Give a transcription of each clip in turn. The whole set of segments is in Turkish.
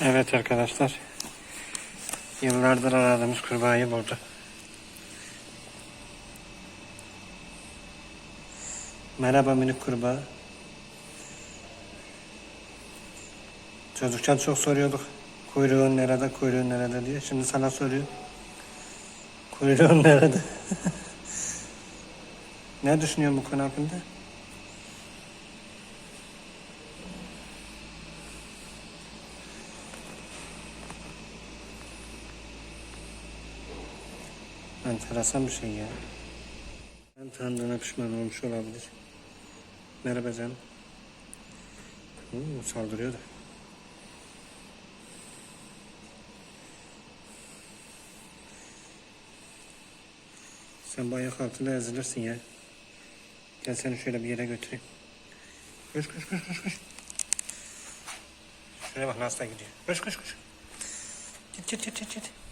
Evet arkadaşlar. Yıllardır aradığımız kurbağayı buldu. Merhaba minik kurbağa. Çocukken çok soruyorduk. Kuyruğun nerede, kuyruğun nerede diye. Şimdi sana soruyor. Kuyruğun nerede? ne düşünüyorsun bu konu hakkında? Enteresan bir şey ya. Ben tanıdığına pişman olmuş olabilir. Merhaba canım. Hmm, saldırıyor da. Sen bu ayak altında ezilirsin ya. Gel seni şöyle bir yere götüreyim. Koş koş koş koş koş. Şuraya bak nasıl gidiyor. Koş koş koş. Git git git git. Git.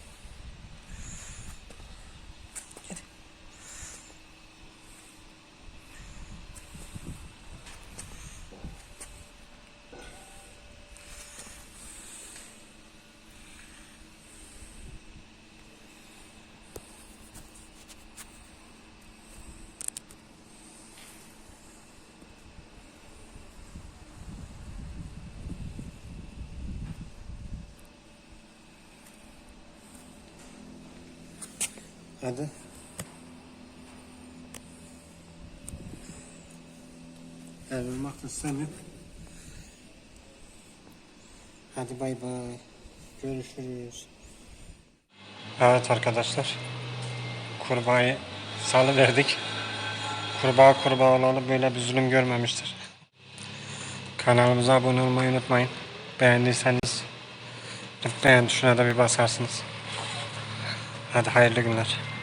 Hadi. Ayrılmak istemiyorum. Hadi bay bay. Görüşürüz. Evet arkadaşlar. Kurbağayı salıverdik. Kurbağa kurbağa olalı böyle bir zulüm görmemiştir. Kanalımıza abone olmayı unutmayın. Beğendiyseniz beğen tuşuna da bir basarsınız. Hadi hayırlı günler.